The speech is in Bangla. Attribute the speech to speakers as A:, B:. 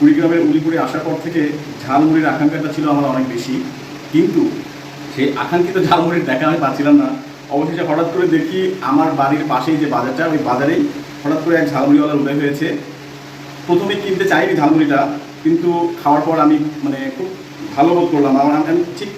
A: কুড়িগ্রামের উলিপুরে আসার পর থেকে ঝালমুড়ির আকাঙ্ক্ষাটা ছিল আমার অনেক বেশি। কিন্তু সেই আকাঙ্ক্ষিত ঝালমুড়ির দেখা আমি পাচ্ছিলাম না। অবশেষে হঠাৎ করে দেখি আমার বাড়ির পাশেই যে বাজারটা, ওই বাজারেই হঠাৎ করে এক ঝালমুড়িওয়ালা উদয় হয়েছে। প্রথমে কিনতে চাইনি ঝালমুড়িটা, কিন্তু খাওয়ার পর আমি মানে খুব ভালো বোধ করলাম। আমার আমি ঠিক